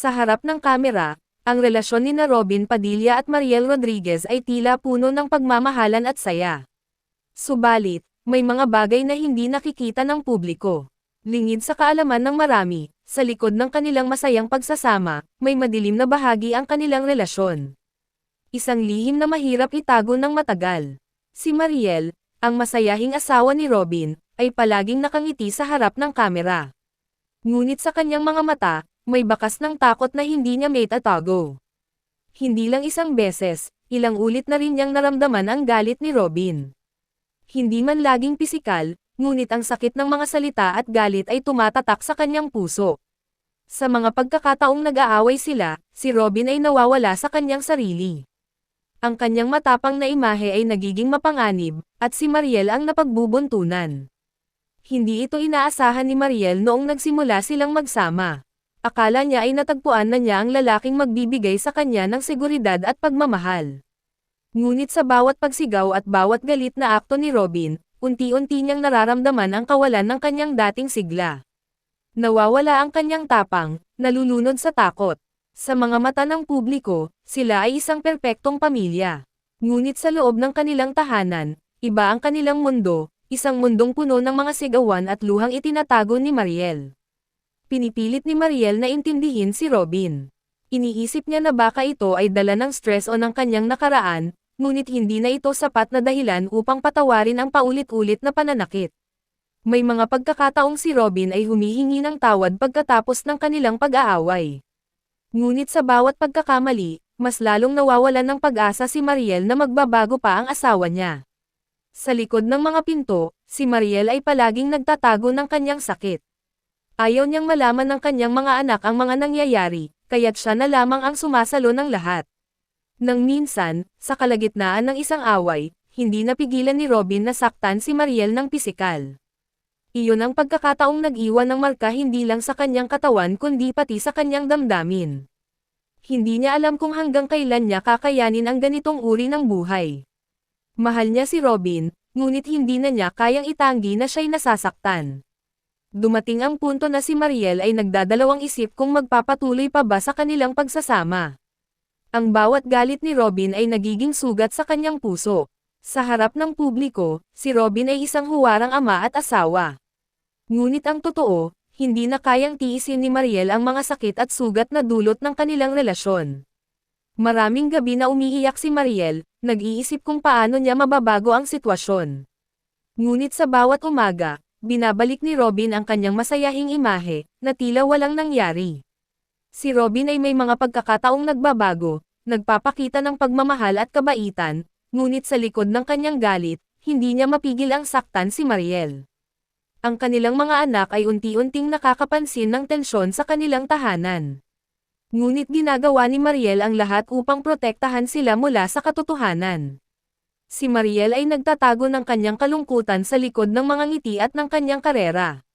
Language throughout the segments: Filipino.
Sa harap ng kamera, ang relasyon ni na Robin Padilla at Mariel Rodriguez ay tila puno ng pagmamahalan at saya. Subalit, may mga bagay na hindi nakikita ng publiko. Lingid sa kaalaman ng marami, sa likod ng kanilang masayang pagsasama, may madilim na bahagi ang kanilang relasyon. Isang lihim na mahirap itago ng matagal. Si Mariel, ang masayahing asawa ni Robin, ay palaging nakangiti sa harap ng kamera. Ngunit sa kanyang mga mata, may bakas ng takot na hindi niya may tatago. Hindi lang isang beses, ilang ulit na rin niyang naramdaman ang galit ni Robin. Hindi man laging pisikal, ngunit ang sakit ng mga salita at galit ay tumatatak sa kanyang puso. Sa mga pagkakataong nag-aaway sila, si Robin ay nawawala sa kanyang sarili. Ang kanyang matapang na imahe ay nagiging mapanganib, at si Mariel ang napagbubuntunan. Hindi ito inaasahan ni Mariel noong nagsimula silang magsama. Akala niya ay natagpuan na niya ang lalaking magbibigay sa kanya ng seguridad at pagmamahal. Ngunit sa bawat pagsigaw at bawat galit na akto ni Robin, unti-unti niyang nararamdaman ang kawalan ng kanyang dating sigla. Nawawala ang kanyang tapang, nalulunod sa takot. Sa mga mata ng publiko, sila ay isang perpektong pamilya. Ngunit sa loob ng kanilang tahanan, iba ang kanilang mundo, isang mundong puno ng mga sigawan at luhang itinatago ni Mariel. Pinipilit ni Mariel na intindihin si Robin. Iniisip niya na baka ito ay dala ng stress o ng kanyang nakaraan, ngunit hindi na ito sapat na dahilan upang patawarin ang paulit-ulit na pananakit. May mga pagkakataong si Robin ay humihingi ng tawad pagkatapos ng kanilang pag-aaway. Ngunit sa bawat pagkakamali, mas lalong nawawalan ng pag-asa si Mariel na magbabago pa ang asawa niya. Sa likod ng mga pinto, si Mariel ay palaging nagtatago ng kanyang sakit. Ayaw niyang malaman ng kanyang mga anak ang mga nangyayari, kaya't siya na lamang ang sumasalo ng lahat. Nang minsan, sa kalagitnaan ng isang away, hindi napigilan ni Robin na saktan si Mariel ng pisikal. Iyon ang pagkakataong nag-iwan ng marka hindi lang sa kanyang katawan kundi pati sa kanyang damdamin. Hindi niya alam kung hanggang kailan niya kakayanin ang ganitong uri ng buhay. Mahal niya si Robin, ngunit hindi na niya kayang itanggi na siya'y nasasaktan. Dumating ang punto na si Mariel ay nagdadalawang isip kung magpapatuloy pa ba sa kanilang pagsasama. Ang bawat galit ni Robin ay nagiging sugat sa kanyang puso. Sa harap ng publiko, si Robin ay isang huwarang ama at asawa. Ngunit ang totoo, hindi na kayang tiisin ni Mariel ang mga sakit at sugat na dulot ng kanilang relasyon. Maraming gabi na umiiyak si Mariel, nag-iisip kung paano niya mababago ang sitwasyon. Ngunit sa bawat umaga, binabalik ni Robin ang kanyang masayahing imahe, na tila walang nangyari. Si Robin ay may mga pagkakataong nagbabago, nagpapakita ng pagmamahal at kabaitan, ngunit sa likod ng kanyang galit, hindi niya mapigil ang saktan si Mariel. Ang kanilang mga anak ay unti-unting nakakapansin ng tensyon sa kanilang tahanan. Ngunit ginagawa ni Mariel ang lahat upang protektahan sila mula sa katotohanan. Si Mariel ay nagtatago ng kanyang kalungkutan sa likod ng mga ngiti at ng kanyang karera.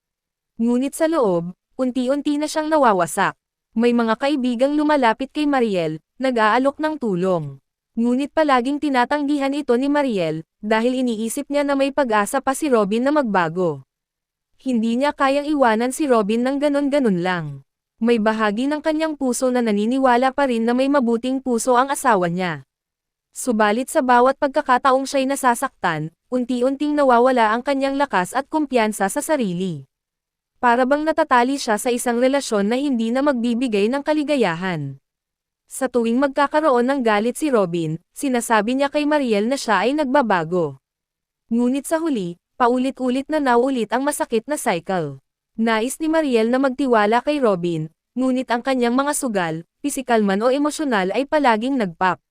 Ngunit sa loob, unti-unti na siyang nawawasak. May mga kaibigang lumalapit kay Mariel, nag-aalok ng tulong. Ngunit palaging tinatanggihan ito ni Mariel, dahil iniisip niya na may pag-asa pa si Robin na magbago. Hindi niya kayang iwanan si Robin ng ganon-ganon lang. May bahagi ng kanyang puso na naniniwala pa rin na may mabuting puso ang asawa niya. Subalit sa bawat pagkakataong siya'y nasasaktan, unti-unting nawawala ang kanyang lakas at kumpiyansa sa sarili. Para bang natatali siya sa isang relasyon na hindi na magbibigay ng kaligayahan. Sa tuwing magkakaroon ng galit si Robin, sinasabi niya kay Mariel na siya ay nagbabago. Ngunit sa huli, paulit-ulit na naulit ang masakit na cycle. Nais ni Mariel na magtiwala kay Robin, ngunit ang kanyang mga sugal, pisikal man o emosyonal ay palaging nagpap.